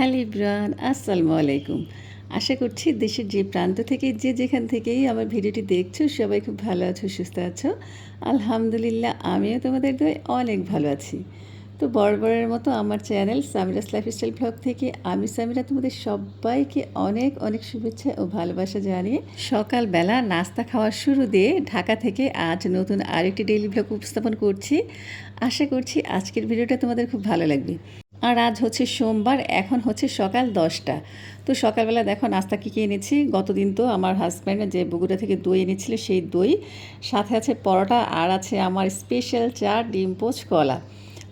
Hello Ibran, আসসালামু আলাইকুম। আশা করছি দেশের যে প্রান্ত থেকে, যে যেখান থেকেই আমার ভিডিওটি দেখছ, সবাই খুব ভালো আছো, সুস্থ আছো। আলহামদুলিল্লাহ, আমিও তোমাদের দয়ে অনেক ভালো আছি। তো বরাবরের মতো আমার চ্যানেল সামিরাস লাইফস্টাইল ব্লগ থেকে আমি সামিরা তোমাদের সবাইকে অনেক অনেক শুভেচ্ছা ও ভালোবাসা জানিয়ে সকালবেলা নাস্তা খাওয়ার শুরু দিয়ে ঢাকা থেকে আজ নতুন আরেকটি ডেইলি ব্লগ উপস্থাপন করছি। আশা করছি আজকের ভিডিওটা তোমাদের খুব ভালো লাগবে। আর আজ হচ্ছে সোমবার, এখন হচ্ছে সকাল দশটা। তো সকালবেলা দেখো নাস্তা কী কী এনেছি? গতদিন তো আমার হাজব্যান্ড যে বগুড়া থেকে দই এনেছিল সেই দই, সাথে আছে পরোটা আর আছে আমার স্পেশাল চা, ডিম পোচ, কলা।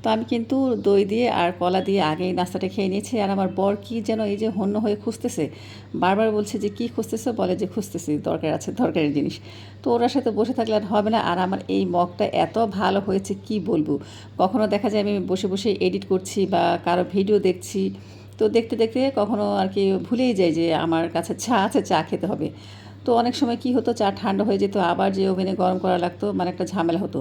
তো আমি কিন্তু দই দিয়ে আর কলা দিয়ে আগেই নাস্তাটা খেয়ে নিয়েছি। আর আমার বর কি যেন এই যে হন্য হয়ে খুঁজতেছে, বারবার বলছে যে, কি খুঁজতেছে? বলে যে, খুঁজতেছি, দরকার আছে দরকারের জিনিস। তো ওরা সাথে বসে থাকলে আর হবে না। আর আমার এই মগটা এত ভালো হয়েছে, কি বলব? কখনো দেখা যায় আমি বসে বসে এডিট করছি বা কারও ভিডিও দেখছি। তো দেখতে দেখতে কখনো আর কি ভুলেই যাই যে, আমার কাছে চা আছে, চা খেতে হবে। তো অনেক সময় কি হতো, চা ঠান্ডা হয়ে যেত, আবার যে ওভেনে গরম করা লাগতো মানে একটা ঝামেলা হতো।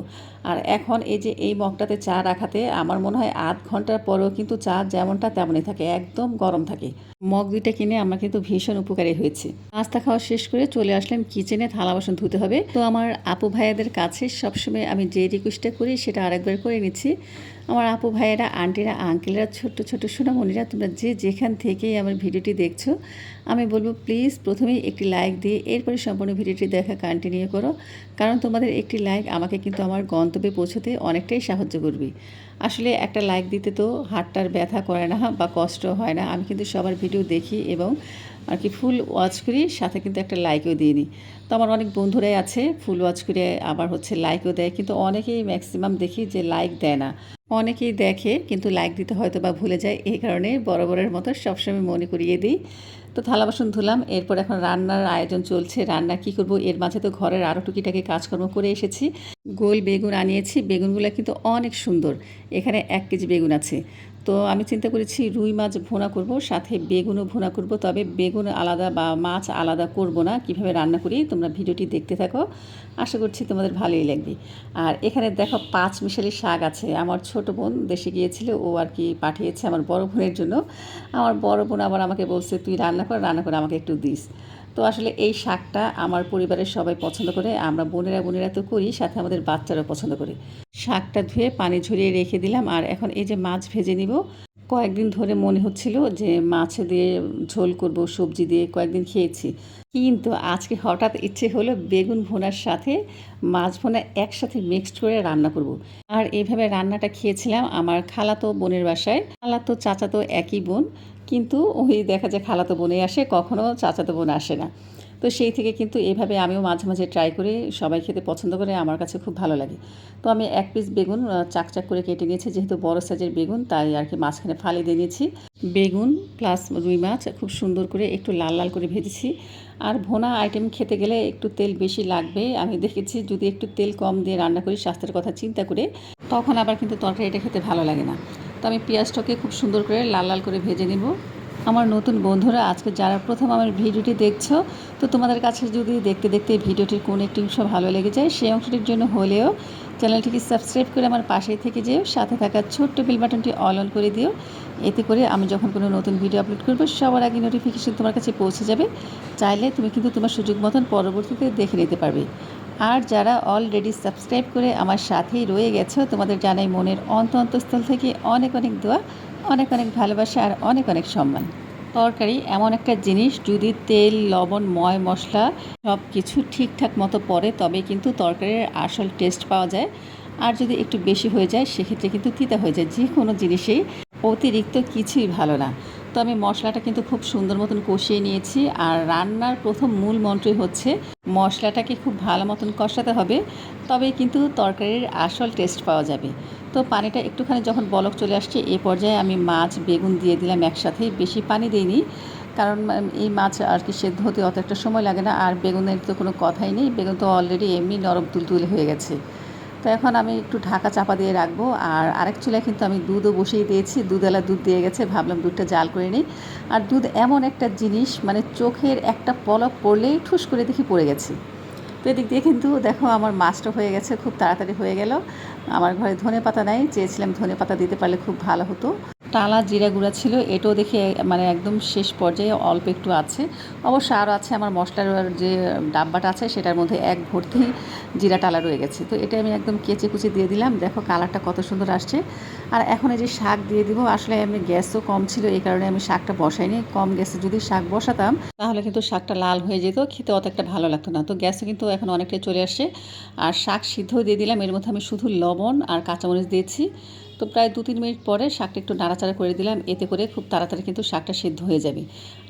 আর এখন এই যে এই মগটাতে চা রাখাতে, আমার মনে হয় আধ ঘণ্টার পরেও কিন্তু চা যেমনটা তেমনই থাকে, একদম গরম থাকে। মগ দুইটা কিনে আমার কিন্তু ভীষণ উপকারী হয়েছে। নাস্তা খাওয়া শেষ করে চলে আসলাম কিচেনে, থালা বাসন ধুতে হবে। তো আমার আপু ভাইয়াদের কাছে সবসময় আমি যে রিকোয়েস্টটা করি, সেটা আরেকবার করে নিচ্ছি। আমার আপু ভাইয়েরা, আন্টিরা আঙ্কেলরা ছোট্ট ছোট্ট সোনামণিরা, তোমরা যে যেখান থেকেই আমার ভিডিওটি দেখছ, আমি বলব প্লিজ প্রথমেই একটি লাইক দিয়ে এরপরে সম্পূর্ণ ভিডিওটি দেখা কন্টিনিউ করো। কারণ তোমাদের একটি লাইক আমাকে কিন্তু আমার গন্তব্যে পৌঁছতে অনেকটাই সাহায্য করবে। আসলে একটা লাইক দিতে তো হাতটার ব্যথা করে না বা কষ্ট হয় না। আমি কিন্তু সবার ভিডিও দেখি এবং আর কি ফুল ওয়াচ করি, সাথে কিন্তু একটা লাইকও দিয়ে নিই। তো আমার অনেক বন্ধুরাই আছে, ফুল ওয়াচ করে আবার হচ্ছে লাইকও দেয়, কিন্তু অনেকেই ম্যাক্সিমাম দেখি যে লাইক দেয় না। অনেকেই দেখে, কিন্তু লাইক দিতে হয়তো বা ভুলে যায়, এই কারণে বরাবরের মতো সবসময় মনে করিয়ে দিই। তো থালা বাসন ধুলাম, এরপর এখন রান্নার আয়োজন চলছে, রান্না কি করব, এর মাঝে তো ঘরের আরও টুকিটাকি কাজকর্ম করে এসেছি। গোল বেগুন আনিয়েছি, বেগুনগুলো কিন্তু অনেক সুন্দর, এখানে এক কেজি বেগুন আছে। তো আমি চিন্তা করেছি রুই মাছ ভোনা করব, সাথে বেগুনও ভোনা করব। তবে বেগুন আলাদা বা মাছ আলাদা করব না, কীভাবে রান্না করি তোমরা ভিডিওটি দেখতে থাকো। আশা করছি তোমাদের ভালোই লাগবে। আর এখানে দেখো পাঁচ মিশালি শাক আছে। আমার ছোট বোন দেশে গিয়েছিল, ও আর কি পাঠিয়েছে আমার বড় বোনের জন্য। আমার বড় বোন আবার আমাকে বলছে, তুই রান্না কর, রান্না করে আমাকে একটু দিস। তো আসলে এই শাকটা আমার পরিবারের সবাই পছন্দ করে, আমরা বোনেরা বোনেরা তো করি, সাথে আমাদের বাচ্চারাও পছন্দ করে। শাকটা ধুয়ে পানি ঝরিয়ে রেখে দিলাম, আর এখন এই যে মাছ ভেজে নিব, কয়েকদিন ধরে মনে হচ্ছিল যে মাছ দিয়ে ঝোল করব, সবজি দিয়ে কয়েকদিন খেয়েছি। কিন্তু আজকে হঠাৎ ইচ্ছে হলো বেগুন ভোনার সাথে মাছ ভোনা একসাথে মিক্সড করে রান্না করব। আর এইভাবে রান্নাটা খেয়েছিলাম আমার খালাতো বোনের বাসায়। খালাতো চাচাতো একই বোন কিন্তু ওই দেখা যায় খালাতো বোনে আসে কখনও চাচাতো বোন আসে না। তো সেই থেকে কিন্তু এভাবে আমিও মাঝে মাঝে ট্রাই করে সবাই খেতে পছন্দ করে, আমার কাছে খুব ভালো লাগে। তো আমি এক পিস বেগুন চাকচাক করে কেটে নিয়েছি, যেহেতু বড় সাইজের বেগুন, তাই আর কি মাঝখানে ফালি দিয়ে নিয়েছি। বেগুন প্লাস রুই মাছ খুব সুন্দর করে একটু লাল লাল করে ভেজেছি। আর ভোনা আইটেম খেতে গেলে একটু তেল বেশি লাগবে। আমি দেখেছি যদি একটু তেল কম দিয়ে রান্না করি, স্বাস্থ্যের কথা চিন্তা করে, তখন আবার কিন্তু তরকারিটা খেতে ভালো লাগে না। তো আমি পেঁয়াজটাকে খুব সুন্দর করে লাল লাল করে ভেজে নেব। আমার নতুন বন্ধুরা, আজকে যারা প্রথম আমার ভিডিওটি দেখছ, তো তোমাদের কাছে যদি দেখতে দেখতে ভিডিওটির কোন একটি অংশ ভালো লেগে যায়, সেই অংশটির জন্য হলেও চ্যানেলটিকে সাবস্ক্রাইব করে আমার পাশেই থেকে যেও, সাথে থাকা ছোট্ট বেল বাটনটি অল অন করে দিও। এতে করে আমি যখন কোনো নতুন ভিডিও আপলোড করব, সবার আগে নোটিফিকেশন তোমার কাছে পৌঁছে যাবে। চাইলে তুমি কিন্তু তোমার সুযোগ মতন পরবর্তীতে দেখে নিতে পারবে। আর যারা অলরেডি সাবস্ক্রাইব করে আমার সাথেই রয়ে গেছো, তোমাদের জানাই মনের অন্ত অন্তঃস্থল থেকে অনেক অনেক দোয়া, অনেক অনেক ভালোবাসা আর অনেক অনেক সম্মান। তরকারি এমন একটা জিনিস, যদি তেল, লবণ, ময়, মশলা সব কিছু ঠিকঠাক মতো পড়ে তবে কিন্তু তরকারির আসল টেস্ট পাওয়া যায়। আর যদি একটু বেশি হয়ে যায়, সেক্ষেত্রে কিন্তু তিতা হয়ে যায়। যে কোনো জিনিসেই অতিরিক্ত কিছুই ভালো না। তো আমি মশলাটা কিন্তু খুব সুন্দর মতন কষিয়ে নিয়েছি। আর রান্নার প্রথম মূল মন্ত্রই হচ্ছে, মশলাটাকে খুব ভালো মতন কষাতে হবে তবে কিন্তু তরকারির আসল টেস্ট পাওয়া যাবে। তো পানিটা একটুখানি যখন বলক চলে আসছে, এ পর্যায়ে আমি মাছ, বেগুন দিয়ে দিলাম একসাথে। বেশি পানি দিইনি, কারণ এই মাছ আর কি সেদ্ধ হতে অত একটা সময় লাগে না। আর বেগুনের তো কোনো কথাই নেই, বেগুন তো অলরেডি এমনি নরম তুলতুলে হয়ে গেছে। তো এখন আমি একটু ঢাকা চাপা দিয়ে রাখব। আর আরেক চুলায় কিন্তু আমি দুধও বসিয়ে দিয়েছি। দুধওয়ালা দুধ দিয়ে গেছে, ভাবলাম দুধটা জাল করে নিই। আর দুধ এমন একটা জিনিস মানে চোখের একটা পলক পড়লেই ঠুস করে দেখি পড়ে গেছে। তো এদিক দিয়ে কিন্তু দেখো আমার মাছটা হয়ে গেছে, খুব তাড়াতাড়ি হয়ে গেল। আমার ঘরে ধনে পাতা নাই, চেয়েছিলাম ধনে পাতা দিতে পারলে খুব ভালো হতো। টালা জিরা গুঁড়া ছিল, এটাও দেখে মানে একদম শেষ পর্যায়ে অল্প একটু আছে। অবশ্য আরও আছে আমার মশলার যে ডাব্বাটা আছে, সেটার মধ্যে এক ভর্তি জিরা টালা রয়ে গেছে। তো এটা আমি একদম কেচে কুচে দিয়ে দিলাম। দেখো কালারটা কত সুন্দর আসছে। আর এখন এই যে শাক দিয়ে দিব, আসলে আমি গ্যাসও কম ছিল, এই কারণে আমি শাকটা বসাইনি। কম গ্যাসে যদি শাক বসাতাম, তাহলে কিন্তু শাকটা লাল হয়ে যেত, খেতে অত একটা ভালো লাগতো না। তো গ্যাসও কিন্তু এখন অনেকটাই চলে আসছে। আর শাক সিদ্ধও দিয়ে দিলাম, এর মধ্যে আমি শুধু লবণ আর কাঁচামরিচ দিয়েছি। তো প্রায় দু তিন মিনিট পরে শাকটা একটু নাড়াচাড়া করে দিলাম। এতে করে খুব তাড়াতাড়ি কিন্তু শাকটা সিদ্ধ হয়ে যাবে।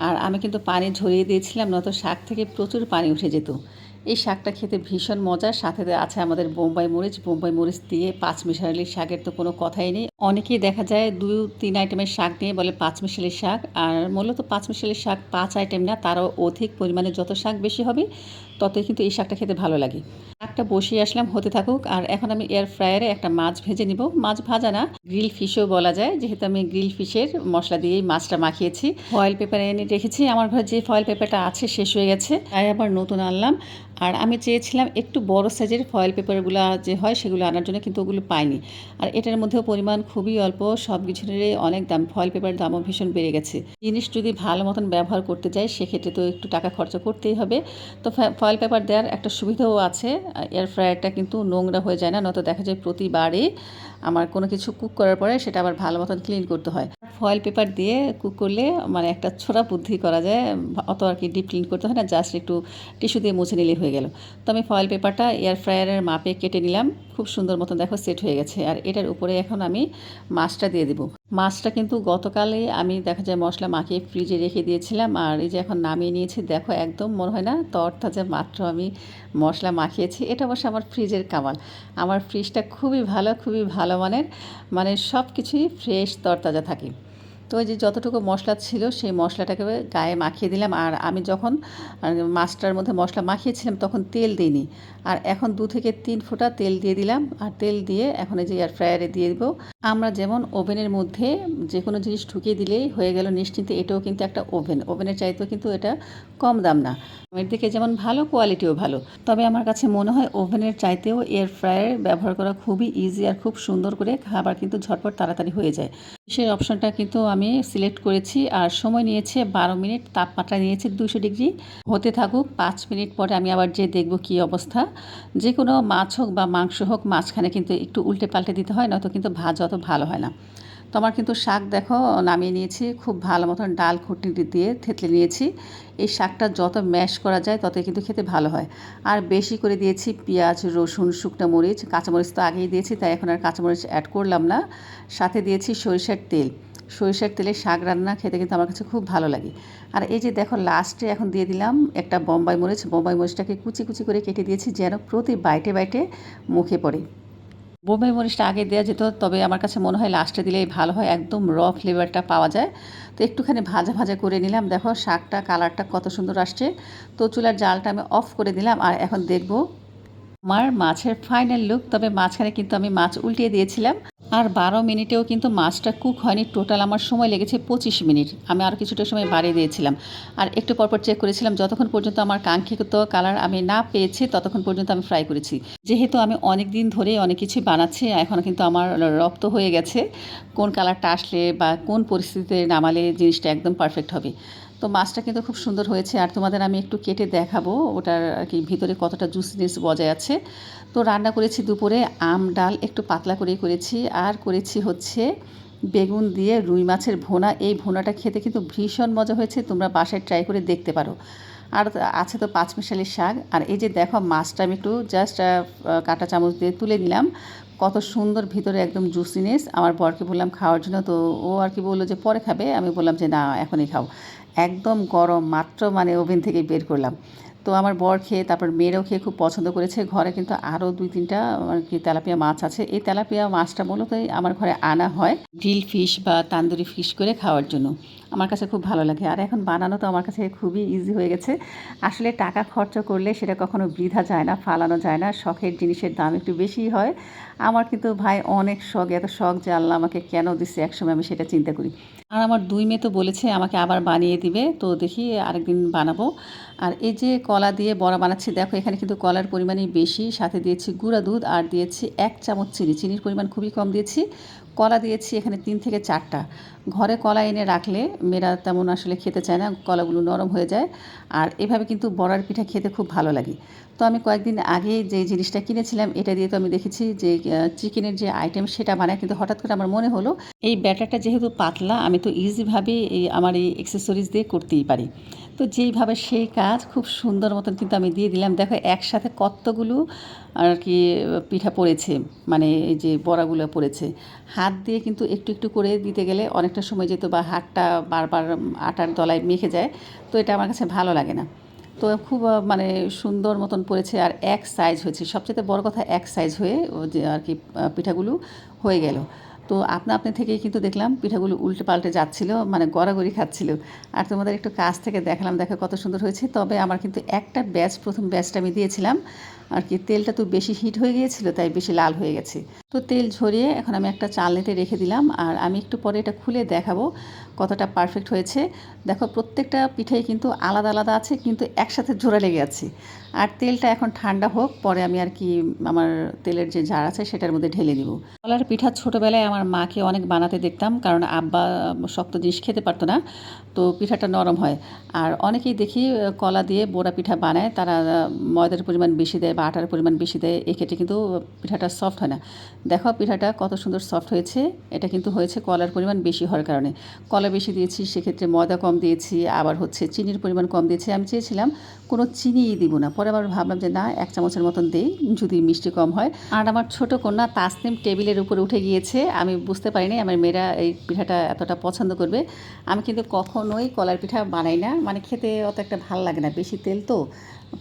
আর আমি কিন্তু পানি ঝরিয়ে দিয়েছিলাম, নয়তো শাক থেকে প্রচুর পানি উঠে যেত। এই শাকটা খেতে ভীষণ মজার। সাথে আছে আমাদের বোম্বাই মরিচ। বোম্বাই মরিচ দিয়ে পাঁচ মিশালি শাকের তো কোনো কথাই নেই। অনেকেই দেখা যায় দু তিন আইটেমের শাক নিয়ে বলে পাঁচ মিশালি শাক। আর মূলত পাঁচ মিশালি শাক পাঁচ আইটেম না, তারও অধিক পরিমাণে যত শাক বেশি হবে ততই কিন্তু এই শাকটা খেতে ভালো লাগে। শাকটা বসিয়ে আসলাম, হতে থাকুক। আর এখন আমি এয়ার ফ্রায়ারে একটা মাছ ভেজে নিব। মাছ ভাজা না গ্রিল ফিশও বলা যায়। যেহেতু আমি গ্রিল ফিশের মশলা দিয়েই মাছটা মাখিয়েছি। ফয়েল পেপারে এনে রেখেছি। আমার ঘরে যে ফয়েল পেপারটা আছে, শেষ হয়ে গেছে। তাই আবার নতুন আনলাম। আর আমি চেয়েছিলাম একটু বড় সাইজের ফয়েল পেপারগুলো যে হয়, সেগুলো আনার জন্য কিন্তু ওগুলো পাইনি। আর এটার মধ্যেও পরিমাণ খুবই অল্প। সব কিছুরই অনেক দাম। ফয়েল পেপার দামও ভীষণ বেড়ে গেছে। জিনিস যদি ভালো মতন ব্যবহার করতে যাই সেক্ষেত্রে তো একটু টাকা খরচা করতেই হবে। তো ফয়েল পেপার দেওয়ার একটা সুবিধাও আছে। এয়ার ফ্রায়ারটা কিন্তু নোংরা হয়ে যায় না, নয়তো দেখা যায় প্রতিবারই। আমার কোনো কিছু কুক করার পরে সেটা আবার ভালো মতন ক্লিন করতে হয়। ফয়েল পেপার দিয়ে কুক করলে মানে একটা ছোড়া বুদ্ধি করা যায়, অত আর কি ডিপ ক্লিন করতে হয় না, জাস্ট একটু টিস্যু দিয়ে মুছে নিলে হয়ে গেল। তো আমি ফয়েল পেপারটা এয়ার ফ্রায়ারের মাপে কেটে নিলাম। খুব সুন্দর মতন দেখো সেট হয়ে গেছে। আর এটার উপরে এখন আমি মাছটা দিয়ে দেবো। মাছটা কিন্তু গতকালে আমি দেখা যায় মশলা মাখিয়ে ফ্রিজে রেখে দিয়েছিলাম। আর এই যে এখন নামিয়ে নিয়েছি, দেখো একদম মনে হয় না তরতাজা মাত্র আমি মশলা মাখিয়েছি। এটা অবশ্য আমার ফ্রিজের কামাল। আমার ফ্রিজটা খুবই ভালো খুবই ভালো মানের। মানে সব কিছুই ফ্রেশ তরতাজা থাকে। তো ওই যে যতটুকু মশলা ছিল, সেই মশলাটাকে গায়ে মাখিয়ে দিলাম। আর আমি যখন মাছটার মধ্যে মশলা মাখিয়েছিলাম, তখন তেল দিইনি। আর এখন দু থেকে তিন ফোঁটা তেল দিয়ে দিলাম। আর তেল দিয়ে এখন এই যে এয়ার ফ্রায়ারে দিয়ে দিব। আমরা যেমন ওভেনের মধ্যে যে কোনো জিনিস ঢুকিয়ে দিলেই হয়ে গেল নিশ্চিন্তে, এটাও কিন্তু একটা ওভেন। ওভেনের চাইতেও কিন্তু এটা কম দাম না। এর দিকে যেমন ভালো কোয়ালিটিও ভালো। তবে আমার কাছে মনে হয় ওভেনের চাইতেও এয়ার ফ্রায়ার ব্যবহার করা খুবই ইজি আর খুব সুন্দর করে খাবার কিন্তু ঝটপট তাড়াতাড়ি হয়ে যায়। সেই অপশনটা কিন্তু আমি সিলেক্ট করেছি আর সময় নিয়েছে বারো মিনিট, তাপমাত্রা নিয়েছে দুশো ডিগ্রি। হতে থাকুক পাঁচ মিনিট পরে আমি আবার যে দেখব কি অবস্থা। যে কোনো মাছ হোক বা মাংস হোক, মাঝখানে কিন্তু একটু উল্টে পাল্টে দিতে হয়, নয়তো কিন্তু ভাজ অত ভালো হয় না। তোমার কিন্তু শাক দেখো, নামিয়ে নিয়েছি, খুব ভালো মতন ডাল খুঁটি দিয়ে থেতলে নিয়েছি। এই শাকটা যত ম্যাশ করা যায়, ততই কিন্তু খেতে ভালো হয়। আর বেশি করে দিয়েছি পেঁয়াজ, রসুন, শুকনো মরিচ। কাঁচামরিচ তো আগেই দিয়েছি, তাই এখন আর কাঁচামরিচ অ্যাড করলাম না। সাথে দিয়েছি সরিষার তেল। সরিষার তেলে শাক রান্না খেতে কিন্তু আমার কাছে খুব ভালো লাগে। আর এই যে দেখো লাস্টে এখন দিয়ে দিলাম একটা বোম্বাই মরিচ। বোম্বাই মরিচটাকে কুচি কুচি করে কেটে দিয়েছি যেন প্রতি বাইটে বাইটে মুখে পড়ে। বোম্বাই মরিচটা আগে দেওয়া যেত, তবে আমার কাছে মনে হয় লাস্টে দিলেই ভালো হয়, একদম র ফ্লেভারটা পাওয়া যায়। তো একটুখানি ভাজা ভাজা করে নিলাম। দেখো, শাকটা কালারটা কত সুন্দর আসছে। তো চুলার জালটা আমি অফ করে দিলাম আর এখন দেখব আমার মাছের ফাইনাল লুক তবে মাঝখানে কিন্তু আমি মাছ উল্টিয়ে দিয়েছিলাম। আর বারো মিনিটেও কিন্তু মাছটা কুক হয়নি। টোটাল আমার সময় লেগেছে পঁচিশ মিনিট। আমি আরও কিছুটা সময় বাড়িয়ে দিয়েছিলাম। আর একটু পরপর চেক করেছিলাম, যতক্ষণ পর্যন্ত আমার কাঙ্ক্ষিত কালার আমি না পেয়েছি, ততক্ষণ পর্যন্ত আমি ফ্রাই করেছি। যেহেতু আমি অনেক দিন ধরে অনেক কিছু বানাচ্ছি, এখন কিন্তু আমার রক্ত হয়ে গেছে। কোন কালারটা আসলে বা কোন পরিস্থিতিতে নামালে জিনিসটা একদম পারফেক্ট হবে। তো মাছটা কিন্তু খুব সুন্দর হয়েছে। আর তোমাদের আমি একটু কেটে দেখাবো ওটার আর কি ভিতরে কতটা জুসিনেস বজায় আছে। তো রান্না করেছি দুপুরে আম, ডাল, একটু পাতলা করে করেছি। আর করেছি হচ্ছে বেগুন দিয়ে রুই মাছের ভোনা। এই ভোনাটা খেতে কিন্তু ভীষণ মজা হয়েছে। তোমরা বাসায় ট্রাই করে দেখতে পারো। আর আছে তো পাঁচমিশালি শাক। আর এই যে দেখো মাছটা আমি একটু জাস্ট কাঁটা চামচ দিয়ে তুলে নিলাম। কত সুন্দর ভিতরে একদম জুসিনেস আমার বরকে বললাম খাওয়ার জন্য। তো ও আর কি বলল যে, পরে খাবে। আমি বললাম যে, না, এখনই খাও। একদম গরম মাত্র মানে ওভেন থেকে বের করলাম। তো আমার বর খেয়ে, তারপর মেয়েরাও খেয়ে খুব পছন্দ করেছে। ঘরে কিন্তু আরও দুই তিনটা আর কি তেলাপিয়া মাছ আছে। এই তেলাপিয়া মাছটা মূলতই আমার ঘরে আনা হয় গ্রিল ফিশ বা তান্দুরি ফিশ করে খাওয়ার জন্য। আমার কাছে খুব ভালো লাগে। আর এখন বানানো তো আমার কাছে খুবই ইজি হয়ে গেছে। আসলে টাকা খরচ করলে সেটা কখনো বৃথা যায় না, ফালানো যায় না। শখের জিনিসের দাম একটু বেশি হয়। আমার কিন্তু ভাই অনেক শখ, এত শখ যে আল্লাহ আমাকে কেন দিচ্ছে একসময় আমি সেটা চিন্তা করি। আর আমার দুই মেয়ে তো বলেছে, আমাকে আবার বানিয়ে দিবে। তো দেখি আরেকদিন বানাবো। আর এই যে কল দিয়ে বড়া বানাচ্ছি। দেখো, এখানে কিন্তু কলার পরিমাণই বেশি। সাথে দিয়েছি গুঁড়া দুধ আর দিয়েছি এক চামচ চিনি। চিনির পরিমাণ খুবই কম দিয়েছি। কলা দিয়েছি এখানে তিন থেকে চারটা। ঘরে কলা এনে রাখলে মেয়েরা তেমন আসলে খেতে চায় না, কলাগুলো নরম হয়ে যায়। আর এভাবে কিন্তু বড়ার পিঠা খেতে খুব ভালো লাগে। তো আমি কয়েকদিন আগে যে জিনিসটা কিনেছিলাম, এটা দিয়ে তো আমি দেখেছি যে চিকেনের যে আইটেম সেটা বানায়। কিন্তু হঠাৎ করে আমার মনে হলো, এই ব্যাটারটা যেহেতু পাতলা, আমি তো ইজিভাবে এই আমার এই এক্সেসরিজ দিয়ে করতেই পারি। তো যেইভাবে সেই কাজ, খুব সুন্দর মতন কিন্তু আমি দিয়ে দিলাম। দেখো, একসাথে কতগুলো আর কি পিঠা পড়েছে মানে এই যে বড়াগুলো পড়েছে। হাত দিয়ে কিন্তু একটু একটু করে দিতে গেলে অনেকটা সময় যেত বা হাতটা বারবার আটার দলায় মেখে যায়, তো এটা আমার কাছে ভালো লাগে না। তো খুব মানে সুন্দর মতন পড়েছে আর এক সাইজ হয়েছে। সবচেয়ে বড় কথা এক সাইজ হয়ে যে আর কি পিঠাগুলো হয়ে গেল। তো আপনা আপনি থেকেই কিন্তু দেখলাম পিঠাগুলো উল্টে পাল্টে যাচ্ছিল মানে গড়াগড়ি খাচ্ছিল। আর তোমাদের একটু কাছ থেকে দেখালাম, দেখো কত সুন্দর হয়েছে। তবে আমার কিন্তু একটা ব্যাচ প্রথম ব্যাচটা আমি দিয়েছিলাম। আর কি, তেলটা তো বেশি হিট হয়ে গিয়েছিল, তাই বেশি লাল হয়ে গেছে। তো তেল ঝরিয়ে এখন আমি একটা চালনিতে রেখে দিলাম, আর আমি একটু পরে এটা খুলে দেখাবো কতটা পারফেক্ট হয়েছে। দেখো, প্রত্যেকটা পিঠাই কিন্তু আলাদা আলাদা আছে, কিন্তু একসাথে জোড়া লেগে আছে। আর তেলটা এখন ঠান্ডা হোক, পরে আমি আর কি আমার তেলের যে জার আছে, সেটার মধ্যে ঢেলে দিব। কলার পিঠা ছোটোবেলায় আমার মাকে অনেক বানাতে দেখতাম, কারণ আব্বা শক্ত জিনিস খেতে পারতো না, তো পিঠাটা নরম হয়। আর অনেকেই দেখি, কলা দিয়ে বোড়া পিঠা বানায়, তারা ময়দার পরিমাণ বেশি দেয় বা আটার পরিমাণ বেশি দেয়, এক্ষেত্রে কিন্তু পিঠাটা সফট হয় না। দেখো পিঠাটা কত সুন্দর সফট হয়েছে, এটা কিন্তু হয়েছে কলার পরিমাণ বেশি হওয়ার কারণে। কলা বেশি দিয়েছি, সেক্ষেত্রে ময়দা কম দিয়েছি, আবার হচ্ছে চিনির পরিমাণ কম দিয়েছি। আমি চেয়েছিলাম কোনো চিনিই দিব না, পরে আবার ভাবলাম যে না, এক চামচের মতন দেই, যদি মিষ্টি কম হয়। আর আমার ছোট কন্যা তাসনিম টেবিলের উপরে উঠে গিয়েছে, আমি বুঝতে পারিনি, আমার মেয়েরা এই পিঠাটা এতটা পছন্দ করবে। আমি কিন্তু কখনোই কলার পিঠা বানাই না মানে খেতে অত একটা ভালো লাগে না, বেশি তেল তো।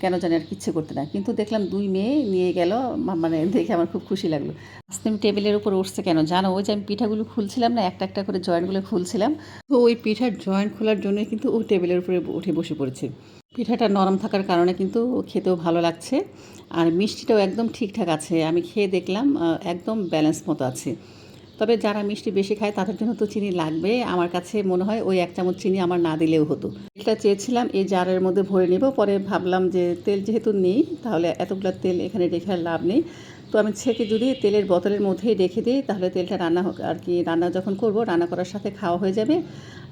কেন জানি আর কিচ্ছে করতে না। কিন্তু দেখলাম দুই মেয়ে নিয়ে গেল মানে দেখে আমার খুব খুশি লাগল। তাসনিম টেবিলের উপর উঠছে কেন জানো? ওই যে আমি পিঠাগুলো খুলছিলাম না, একটা একটা করে জয়েন্টগুলো খুলছিলাম। তো ওই পিঠার জয়েন্ট খোলার জন্য কিন্তু ও টেবিলের উপরে উঠে বসে পড়েছে। পিঠাটা নরম থাকার কারণে কিন্তু খেতেও ভালো লাগছে। আর মিষ্টিটাও একদম ঠিকঠাক আছে। আমি খেয়ে দেখলাম একদম ব্যালেন্স মতো আছে। তবে যারা মিষ্টি বেশি খায়, তাদের জন্য তো চিনি লাগবে। আমার কাছে মনে হয় ওই এক চামচ চিনি আমার না দিলেও হতো। এটা চেয়েছিলাম, এই জারের মধ্যে ভরে নেব। পরে ভাবলাম যে তেল যেহেতু নেই, তাহলে এতগুলো তেল এখানে রেখে লাভ নেই। তো আমি ছেঁকে যদি তেলের বোতলের মধ্যেই রেখে দিই, তাহলে তেলটা রান্না হোক, আর কি রান্না যখন করব, রান্না করার সাথে খাওয়া হয়ে যাবে,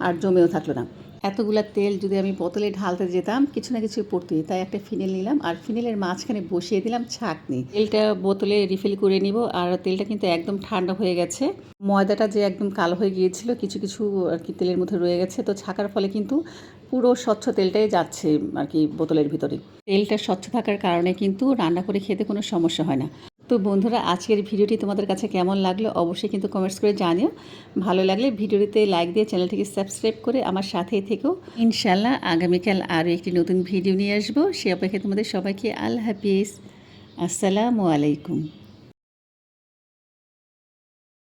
আর জমেও থাকল না। এতগুলা তেল যদি আমি বোতলে ঢালতে যেতাম, কিছু না কিছু পড়তেই। তাই একটা ফিনেল নিলাম আর ফিনেলের মাঝখানে বসিয়ে দিলাম ছাঁকনি। তেলটা বোতলে রিফিল করে নিব আর তেলটা কিন্তু একদম ঠান্ডা হয়ে গেছে। ময়দাটা যে একদম কালো হয়ে গিয়েছিল, কিছু কিছু আর কি তেলের মধ্যে রয়ে গেছে। তো ছাকার ফলে কিন্তু পুরো স্বচ্ছ তেলটাই যাচ্ছে আর কি বোতলের ভিতরে। তেলটা স্বচ্ছ থাকার কারণে কিন্তু রান্না করে খেতে কোনো সমস্যা হয় না। তো বন্ধুরা, আজকের ভিডিওটি তোমাদের কাছে কেমন লাগল অবশ্যই কিন্তু কমেন্টস করে জানিও। ভালো লাগলে ভিডিওটিতে লাইক দিয়ে চ্যানেলটিকে সাবস্ক্রাইব করে আমার সাথেই থেকেও ইনশাল্লাহ আগামীকাল আরও একটি নতুন ভিডিও নিয়ে আসব। সে অপেক্ষায় তোমাদের সবাইকে আল্লাহ হাফিজ। আসসালামু আলাইকুম।